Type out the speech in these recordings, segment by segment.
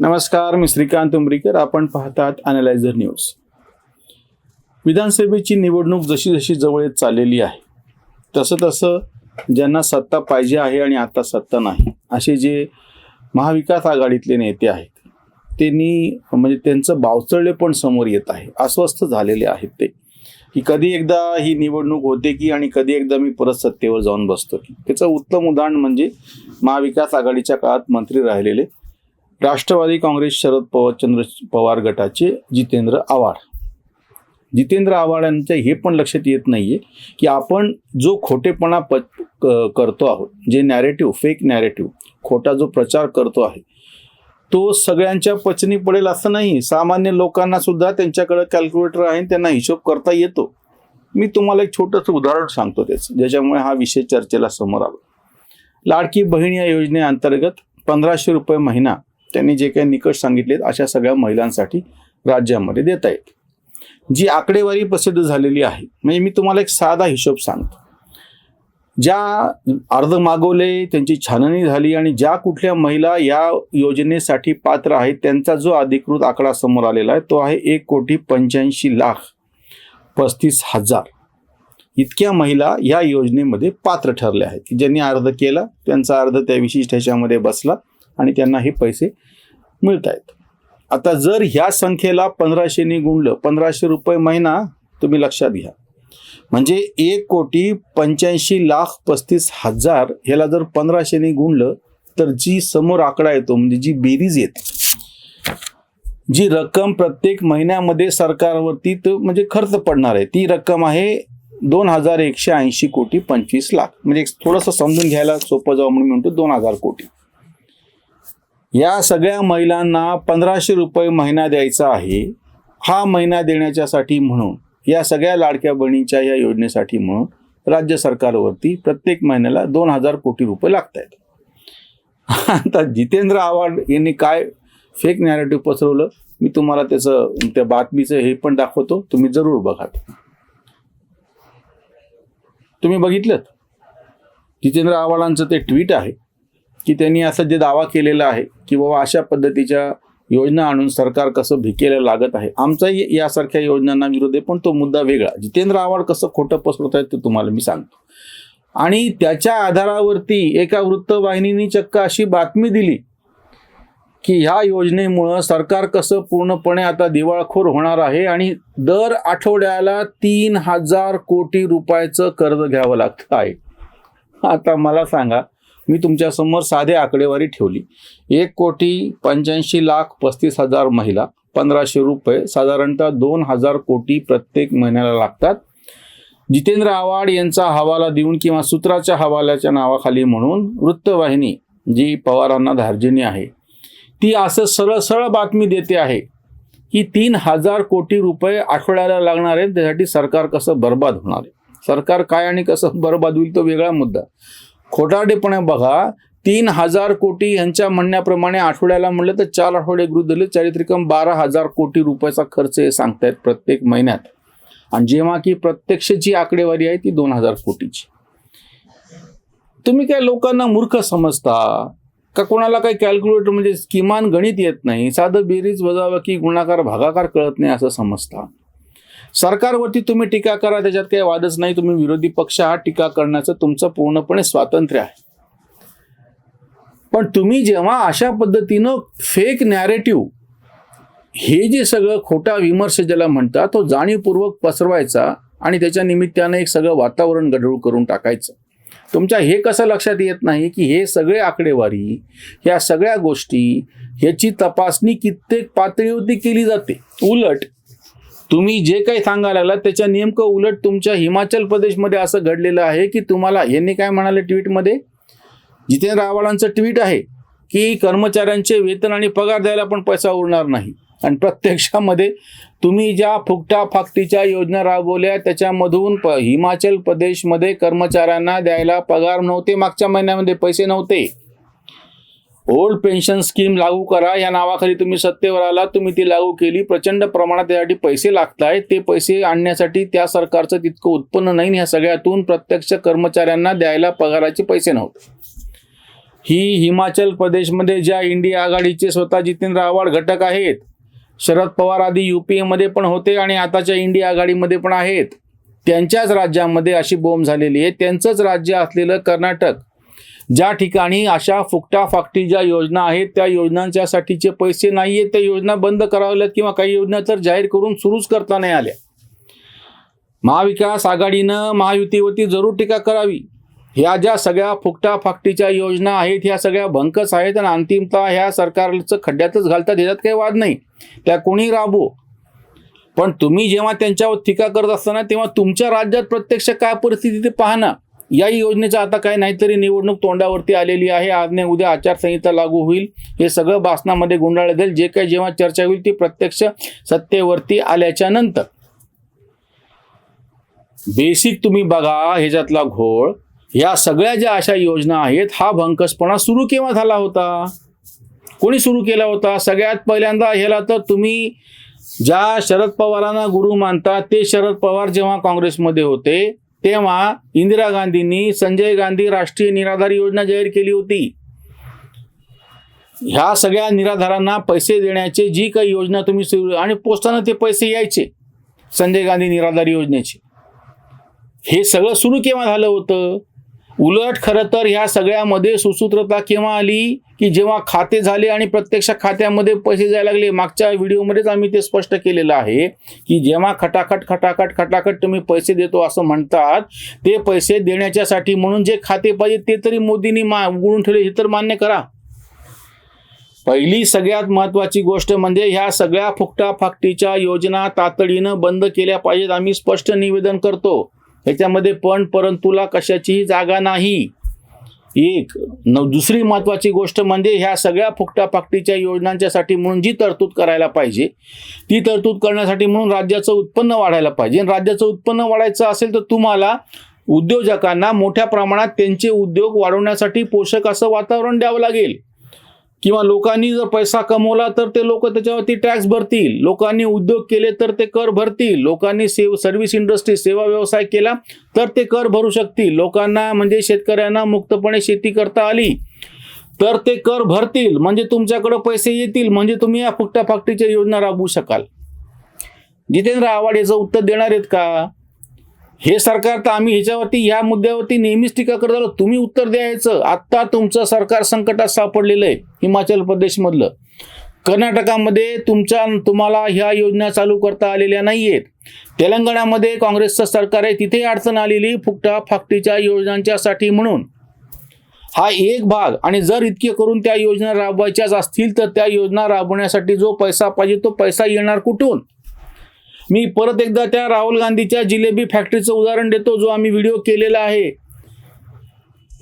नमस्कार मी श्रीकांत उमरीकर. आपण पाहतात अनालायझर न्यूज विधानसभेची निवडणूक जशी जशी जवळ येत चाललेली आहे तसं तसं ज्यांना सत्ता पाहिजे आहे आणि आता सत्ता नाही असे जे महाविकास आघाडीतले नेते आहेत त्यांनी म्हणजे त्यांचं बावचळले पण समोर येत आहे अस्वस्थ झालेले आहेत ते. की कधी एकदा ही निवडणूक होते की आणि कधी एकदा मी परत सत्तेवर जाऊन बसतो की. त्याचं उत्तम उदाहरण म्हणजे महाविकास आघाडीच्या काळात मंत्री राहिलेले राष्ट्रवादी काँग्रेस शरद पवार चंद्र पवार गटाचे जितेंद्र आव्हाड. जितेंद्र आव्हाड यांचं हे पण लक्षात येत नाही आहे की आपण जो खोटेपणा प क- करतो आहोत जे नॅरेटिव्ह फेक नॅरेटिव्ह खोटा जो प्रचार करतो आहे तो सगळ्यांच्या पचनी पडेल असं नाही. सामान्य लोकांना सुद्धा त्यांच्याकडे कॅल्क्युलेटर आहे आणि त्यांना हिशोब करता येतो. मी तुम्हाला एक छोटंसं उदाहरण सांगतो त्याचं ज्याच्यामुळे हा विषय चर्चेला समोर आला. लाडकी बहीण या योजनेअंतर्गत पंधराशे रुपये महिना त्यांनी जे काही निकष सांगितलेत अशा सगळ्या महिलांसाठी राज्यामध्ये देता येते जी आकडेवारी प्रसिद्ध झालेली आहे म्हणजे मी तुम्हाला एक साधा हिशोब सांगतो. ज्या अर्ज मागवले त्यांची छाननी झाली आणि ज्या कुठल्या महिला या योजनेसाठी पात्र आहेत त्यांचा जो अधिकृत आकडा समोर आलेला आहे तो आहे एक कोटी पंच्याऐंशी लाख पस्तीस हजार. इतक्या महिला या योजनेमध्ये पात्र ठरल्या आहेत. की ज्यांनी अर्ज केला त्यांचा अर्ज त्या विशिष्ट ह्याच्यामध्ये बसला. आणि त्यांना हे पैसे मिळत आहेत आता जर ह्या संख्येला पंधराशेने गुणलं पंधराशे रुपये महिना तुम्ही लक्षात घ्या. म्हणजे एक कोटी पंच्याऐंशी लाख पस्तीस हजार ह्याला जर पंधराशेने गुणलं तर जी समोर आकडा येतो म्हणजे जी बेरीज येते जी रक्कम प्रत्येक महिन्यामध्ये सरकारवरती तर म्हणजे खर्च पडणार आहे. ती रक्कम आहे दोन हजार एकशे ऐंशी कोटी पंचवीस लाख. म्हणजे थोडंसं समजून घ्यायला सोपं जावं म्हणून म्हणतो दोन हजार कोटी. या सगळ्या महिलांना पंधराशे रुपये महिना द्यायचा आहे. हा महिना देण्याच्यासाठी म्हणून या सगळ्या लाडक्या बहिणीच्या या योजनेसाठी म्हणून राज्य सरकारवरती प्रत्येक महिन्याला दोन हजार कोटी रुपये लागत आहेत आता जितेंद्र आव्हाड यांनी काय फेक नॅरेटिव्ह पसरवलं मी तुम्हाला त्याचं त्या बातमीचं हे पण दाखवतो तुम्ही जरूर बघा. तुम्ही बघितलं जितेंद्र आव्हाडांचं ते ट्विट आहे. की त्यांनी असा जे दावा केलेला आहे की बाबा अशा पद्धतीच्या योजना आणून सरकार कसं भिकेला लागत आहे आमचाही यासारख्या योजनांना विरोध आहे पण तो मुद्दा वेगळा. जितेंद्र आव्हाड कसं खोटं पसरत आहे ते तुम्हाला मी सांगतो. आणि त्याच्या आधारावरती एका वृत्तवाहिनीने चक्क अशी बातमी दिली की ह्या योजनेमुळं सरकार कसं पूर्णपणे आता दिवाळखोर होणार आहे आणि दर आठवड्याला तीन हजार कोटी रुपयाचं कर्ज घ्यावं लागतं आहे. आता मला सांगा मी तुमच्यासमोर साधे आकडेवारी ठेवली. एक कोटी पंच्याऐंशी लाख पस्तीस हजार महिला पंधराशे रुपये साधारणतः दोन हजार कोटी प्रत्येक महिन्याला लागतात. जितेंद्र आव्हाड यांचा हवाला देऊन किंवा सूत्राच्या हवाल्याच्या नावाखाली म्हणून वृत्तवाहिनी जी पवारांना धार्जिनी आहे ती असं सरळ सरळ बातमी देते आहे की तीन हजार कोटी रुपये आठवड्याला लागणार आहेत त्यासाठी सरकार कसं बर्बाद होणार आहे? सरकार काय आणि कसं बर्बाद होईल तो वेगळा मुद्दा. खोटारडेपणे बघा तीन हजार कोटी यांच्या म्हणण्याप्रमाणे आठवड्याला म्हणलं तर चार आठवडे गृह दिले चारित्रिकम बारा हजार कोटी रुपयाचा खर्च हे सांगतायत प्रत्येक महिन्यात. आणि जेव्हा की प्रत्यक्ष जी आकडेवारी आहे ती दोन हजार कोटीची. तुम्ही काय लोकांना मूर्ख समजता? का कोणाला काही कॅल्क्युलेटर म्हणजे किमान गणित येत नाही? साधं बेरीज वजाबाकी गुणाकार भागाकार कळत नाही असं समजता. सरकारवरती तुम्ही टीका करा त्याच्यात काही वादच नाही. तुम्ही विरोधी पक्ष हा टीका करण्याचं तुमचं पूर्णपणे स्वातंत्र्य आहे. पण तुम्ही जेव्हा अशा पद्धतीनं फेक नॅरेटिव्ह हे जे सगळं खोटा विमर्श ज्याला म्हणतात तो जाणीवपूर्वक पसरवायचा आणि त्याच्या निमित्तानं एक सगळं वातावरण गढूळ करून टाकायचं. तुमच्या हे कसं लक्षात येत नाही की हे सगळे आकडेवारी ह्या सगळ्या गोष्टी ह्याची तपासणी कित्येक पातळीवरती केली जाते. उलट तुम्ही जे काही सांगायला लागला त्याच्या नेमकं उलट तुमच्या हिमाचल प्रदेशमध्ये असं घडलेलं आहे की तुम्हाला यांनी काय म्हणाले ट्विटमध्ये? जितेंद्र आव्हाडांचं ट्विट आहे की कर्मचाऱ्यांचे वेतन आणि पगार द्यायला पण पैसा उरणार नाही. आणि प्रत्यक्षामध्ये तुम्ही ज्या फुकटा फाकटीच्या योजना राबवल्या त्याच्यामधून प हिमाचल प्रदेशमध्ये कर्मचाऱ्यांना द्यायला पगार नव्हते मागच्या महिन्यामध्ये पैसे नव्हते. ओल्ड पेन्शन स्कीम लागू करा. या नावाखाली तुम्ही सत्तेवर आला. तुम्ही ती लागू केली. प्रचंड प्रमाणात त्यासाठी पैसे लागत आहेत ते पैसे आणण्यासाठी त्या सरकारचं तितकं उत्पन्न नाही. ह्या सगळ्यातून प्रत्यक्ष कर्मचाऱ्यांना द्यायला पगाराचे पैसे नव्हते. ही हिमाचल प्रदेशमध्ये ज्या इंडिया आघाडीचे स्वतः जितेंद्र आव्हाड घटक आहेत शरद पवार आधी यू पी एमध्ये पण होते आणि आताच्या इंडिया आघाडीमध्ये पण आहेत. त्यांच्याच राज्यामध्ये अशी बोंब झालेली आहे. त्यांचंच राज्य असलेलं कर्नाटक ज्या ठिकाणी अशा फुकटा फाकटी ज्या योजना आहेत त्या योजनांच्यासाठीचे पैसे नाही आहेत त्या योजना बंद कराव्यात किंवा काही योजना तर जाहीर करून सुरूच करता नाही आल्या. महाविकास आघाडीनं महायुतीवरती जरूर टीका करावी. ह्या ज्या सगळ्या फुकटा फाकटीच्या योजना आहेत ह्या सगळ्या भंकस आहेत आणि अंतिमतः ह्या सरकारचं खड्ड्यातच घालतात ह्याच्यात काही वाद नाही. त्या कोणी राबो पण तुम्ही जेव्हा त्यांच्यावर टीका करत असताना तेव्हा तुमच्या राज्यात प्रत्यक्ष काय परिस्थिती ते पाहणं या योजनेचं आता काय नाहीतरी निवडणूक तोंडावरती आलेली आहे. आज नाही उद्या आचारसंहिता लागू होईल. हे सगळं भाषणामध्ये गुंडाळलं जाईल. जे काही जेव्हा चर्चा होईल ती प्रत्यक्ष सत्तेवरती आल्याच्यानंतर. बेसिक तुम्ही बघा ह्याच्यातला घोळ. या सगळ्या ज्या अशा योजना आहेत हा भंकसपणा सुरू केव्हा झाला होता? कोणी सुरू केला होता? सगळ्यात पहिल्यांदा ह्याला तर तुम्ही ज्या शरद पवारांना गुरु मानता ते शरद पवार जेव्हा काँग्रेसमध्ये होते तेव्हा इंदिरा गांधींनी संजय गांधी राष्ट्रीय निराधार योजना जाहीर केली होती. ह्या सगळ्या निराधारांना पैसे देण्याचे जी काही योजना तुम्ही सुरू आणि पोस्टानं ते पैसे यायचे संजय गांधी निराधार योजनेचे. हे सगळं सुरू केव्हा झालं होतं? उलट खरं तर ह्या सगळ्यामध्ये सुसूत्रता केव्हा आली की जेव्हा खाते झाले आणि प्रत्यक्ष खात्यामध्ये पैसे जायला लागले? मागच्या व्हिडिओमध्येच आम्ही ते स्पष्ट केलेलं आहे की जेव्हा खटाखट खटाखट खटाखट तुम्ही पैसे देतो असं म्हणतात ते पैसे देण्याच्यासाठी म्हणून जे खाते पाहिजे ते तरी मोदींनी मा उघडून ठेवले हे तर मान्य करा. पहिली सगळ्यात महत्वाची गोष्ट म्हणजे ह्या सगळ्या फुकटा फाकटीच्या योजना तातडीनं बंद केल्या पाहिजेत आम्ही स्पष्ट निवेदन करतो. याच्यामध्ये पण परंतुला कशाचीही जागा नाही. एक न दुसरी महत्त्वाची गोष्ट म्हणजे ह्या सगळ्या फुकटाफाकटीच्या योजनांच्यासाठी म्हणून जी तरतूद करायला पाहिजे ती तरतूद करण्यासाठी म्हणून राज्याचं उत्पन्न वाढायला पाहिजे. आणि राज्याचं उत्पन्न वाढायचं असेल तर तुम्हाला उद्योजकांना मोठ्या प्रमाणात त्यांचे उद्योग वाढवण्यासाठी पोषक असं वातावरण द्यावं लागेल. किंवा लोकांनी जर पैसा कमवला तर ते लोक त्याच्यावरती टॅक्स भरतील. लोकांनी उद्योग केले तर ते कर भरतील. लोकांनी सेव सर्व्हिस इंडस्ट्री सेवा व्यवसाय केला तर ते कर भरू शकतील. लोकांना म्हणजे शेतकऱ्यांना मुक्तपणे शेती करता आली तर ते कर भरतील. म्हणजे तुमच्याकडे पैसे येतील. म्हणजे तुम्ही या फुकटा फाकटीच्या योजना राबवू शकाल. जितेंद्र आव्हाड याचं उत्तर देणार आहेत का? हे सरकार तर आम्ही ह्याच्यावरती ह्या मुद्द्यावरती नेहमीच टीका करत आलो. तुम्ही उत्तर द्यायचं. आत्ता तुमचं सरकार संकटात सापडलेलं आहे हिमाचल प्रदेशमधलं. कर्नाटकामध्ये तुमच्या तुम्हाला ह्या योजना चालू करता आलेल्या नाही आहेत तेलंगणामध्ये काँग्रेसचं सरकार आहे तिथे अडचण आलेली फुकटा फाकटीच्या योजनांच्यासाठी म्हणून. हा एक भाग आणि जर इतके करून त्या योजना राबवायच्याच असतील तर त्या योजना राबवण्यासाठी जो पैसा पाहिजे तो पैसा येणार कुठून? मी परत एकदा त्या राहुल गांधीच्या जिलेबी फॅक्टरीचं उदाहरण देतो जो आम्ही व्हिडिओ केलेला आहे.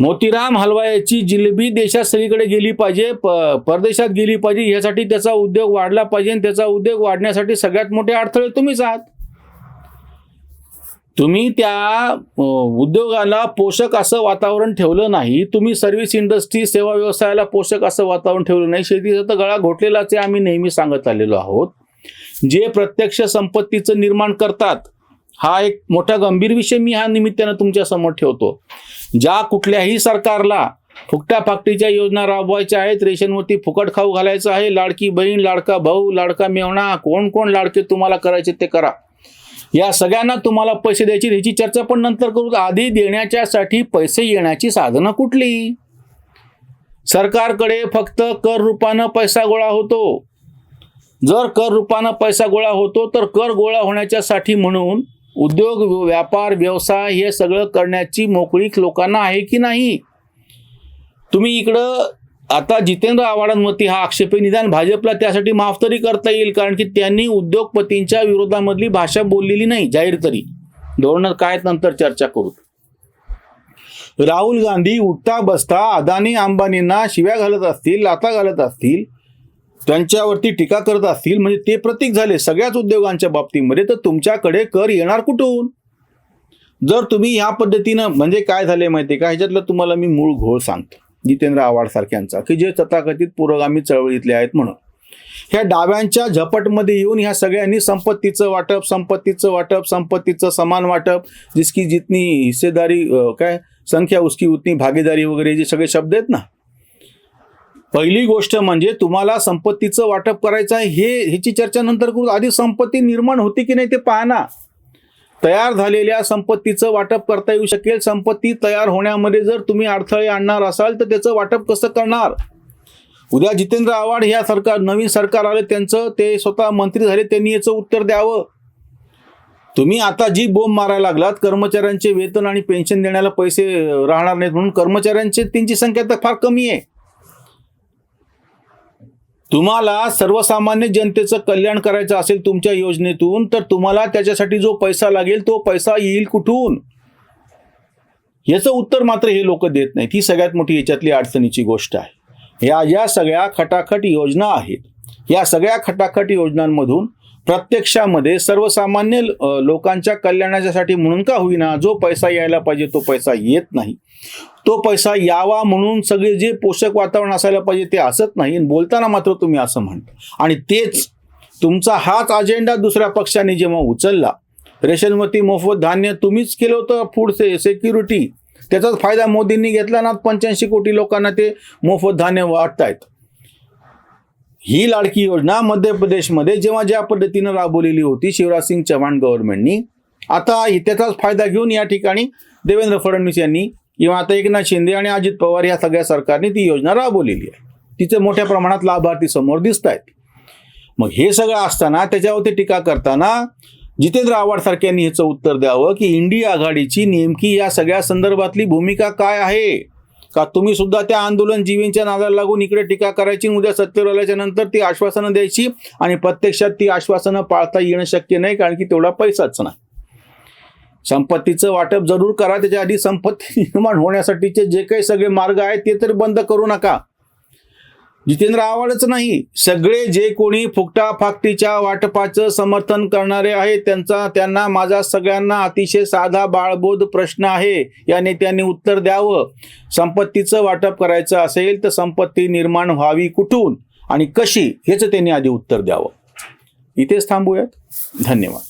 मोतीराम हलवायाची जिलेबी देशात सगळीकडे गेली पाहिजे प परदेशात गेली पाहिजे यासाठी त्याचा उद्योग वाढला पाहिजे आणि त्याचा उद्योग वाढण्यासाठी सगळ्यात मोठे अडथळे तुम्हीच आहात. तुम्ही त्या उद्योगाला पोषक असं वातावरण ठेवलं नाही तुम्ही सर्व्हिस इंडस्ट्री सेवा व्यवसायाला पोषक असं वातावरण ठेवलं नाही शेतीचा तर गळा घोटलेलाच आहे आम्ही नेहमी सांगत आलेलो आहोत. जे प्रत्यक्ष संपत्तीचं निर्माण करतात हा एक मोठा गंभीर विषय मी ह्या निमित्तानं तुमच्यासमोर ठेवतो. ज्या कुठल्याही सरकारला फुकट्या फाकटीच्या योजना राबवायच्या आहेत रेशनवरती फुकट खाऊ घालायचं आहे लाडकी बहीण लाडका भाऊ लाडका मेवणा कोण कोण लाडके तुम्हाला करायचे ते करा. या सगळ्यांना तुम्हाला पैसे द्यायची ह्याची चर्चा पण नंतर करू. आधी देण्याच्यासाठी पैसे येण्याची साधनं कुठली? सरकारकडे फक्त कर रूपानं पैसा गोळा होतो. जर कर रूपानं पैसा गोळा होतो तर कर गोळा होण्याच्यासाठी म्हणून उद्योग व्यापार व्यवसाय हे सगळं करण्याची मोकळीक लोकांना आहे की नाही? तुम्ही इकडं आता जितेंद्र आव्हाडांवरती हा आक्षेप निदान भाजपला त्यासाठी माफ तरी करता येईल कारण की त्यांनी उद्योगपतींच्या विरोधामधली भाषा बोललेली नाही जाहीर तरी. धोरण काय नंतर चर्चा करू. राहुल गांधी उठता बसता अदानी अंबानींना शिव्या घालत असतील लाता घालत असतील त्यांच्यावरती टीका करत असतील म्हणजे ते प्रतीक झाले सगळ्याच उद्योगांच्या बाबतीमध्ये तर तुमच्याकडे कर येणार कुठून? जर तुम्ही ह्या पद्धतीनं म्हणजे काय झाले माहिती आहे का? ह्याच्यातलं तुम्हाला मी मूळ घोळ सांगतो. जितेंद्र आव्हाड सारख्यांचा की जे तथाकथित पुरोगामी चळवळीतले आहेत म्हणून. ह्या डाव्यांच्या झपटमध्ये येऊन ह्या सगळ्यांनी संपत्तीचं वाटप संपत्तीचं वाटप संपत्तीचं समान वाटप जिसकी जितनी हिस्सेदारी काय संख्या उसकी उतनी भागीदारी वगैरे जे सगळे शब्द आहेत ना पहिली गोष्ट म्हणजे तुम्हाला संपत्तीचं वाटप करायचं आहे हे ह्याची चर्चा नंतर करू. आधी संपत्ती निर्माण होती की नाही ते पाहा ना तयार झालेल्या संपत्तीचं वाटप करता येऊ शकेल. संपत्ती तयार होण्यामध्ये जर तुम्ही अडथळे आणणार असाल तर त्याचं वाटप कसं करणार? उद्या जितेंद्र आव्हाड ह्या सरकार नवीन सरकार आले त्यांचं ते स्वतः मंत्री झाले त्यांनी याचं उत्तर द्यावं. तुम्ही आता जी बोंब मारायला लागलात कर्मचाऱ्यांचे वेतन आणि पेन्शन देण्याला पैसे राहणार नाहीत म्हणून कर्मचाऱ्यांची त्यांची संख्या तर फार कमी आहे. तुम्हाला सर्वसामान्य जनतेचं कल्याण करायचं असेल तुमच्या योजनेतून तर तुम्हाला त्याच्यासाठी जो पैसा लागेल तो पैसा येईल कुठून? याचं उत्तर मात्र हे लोक देत नाहीत. ही सगळ्यात मोठी याच्यातली अडचणीची गोष्ट आहे. या या सगळ्या खटाखट योजना आहेत. या सगळ्या खटाखट योजनांमधून प्रत्यक्षामध्ये सर्वसामान्य लोकांच्या कल्याणाच्यासाठी म्हणून का होईना जो पैसा यायला पाहिजे तो पैसा येत नाही. तो पैसा यावा म्हणून सगळे जे पोषक वातावरण असायला पाहिजे ते असत नाही. आणि बोलताना मात्र तुम्ही असं म्हणता. आणि तेच तुमचा हाच अजेंडा दुसऱ्या पक्षाने जेव्हा उचलला रेशनवरती मोफत धान्य तुम्हीच केलं होतं फूड से सेक्युरिटी त्याचाच फायदा मोदींनी घेतला ना पंच्याऐंशी कोटी लोकांना ते मोफत धान्य वाटतायत ही लाडकी योजना मध्य प्रदेशमध्ये जेव्हा ज्या पद्धतीनं राबवलेली होती शिवराज सिंग चव्हाण गव्हर्नमेंटनी आता त्याचाच फायदा घेऊन या ठिकाणी देवेंद्र फडणवीस यांनी किंवा आता एकनाथ शिंदे आणि अजित पवार या सगळ्या सरकारने ती योजना राबवलेली आहे. तिचे मोठ्या प्रमाणात लाभार्थी समोर दिसत आहेत मग हे सगळं असताना त्याच्यावरती टीका करताना जितेंद्र आव्हाड सारख्यांनी ह्याचं उत्तर द्यावं की इंडिया आघाडीची नेमकी या सगळ्या संदर्भातली भूमिका काय आहे? का तुम्ही सुद्धा त्या आंदोलन जीवींच्या नादाला लागून इकडे टीका करायची उद्या सत्तेवर आल्याच्यानंतर ती आश्वासनं द्यायची आणि प्रत्यक्षात ती आश्वासनं पाळता येणं शक्य नाही कारण की तेवढा पैसाच नाही संपत्तीचं वाटप जरूर करा त्याच्या आधी संपत्ती निर्माण होण्यासाठीचे जे काही सगळे मार्ग आहेत ते तर बंद करू नका. जितेंद्र आव्हाडच नाही सगळे जे कोणी फुकटा फाकटीच्या वाटपाचं समर्थन करणारे आहेत त्यांचा त्यांना माझा सगळ्यांना अतिशय साधा बाळबोध प्रश्न आहे या नेत्यांनी उत्तर द्यावं. संपत्तीचं वाटप करायचं असेल तर संपत्ती निर्माण व्हावी कुठून आणि कशी हेच त्यांनी आधी उत्तर द्यावं. इथेच थांबूयात. धन्यवाद.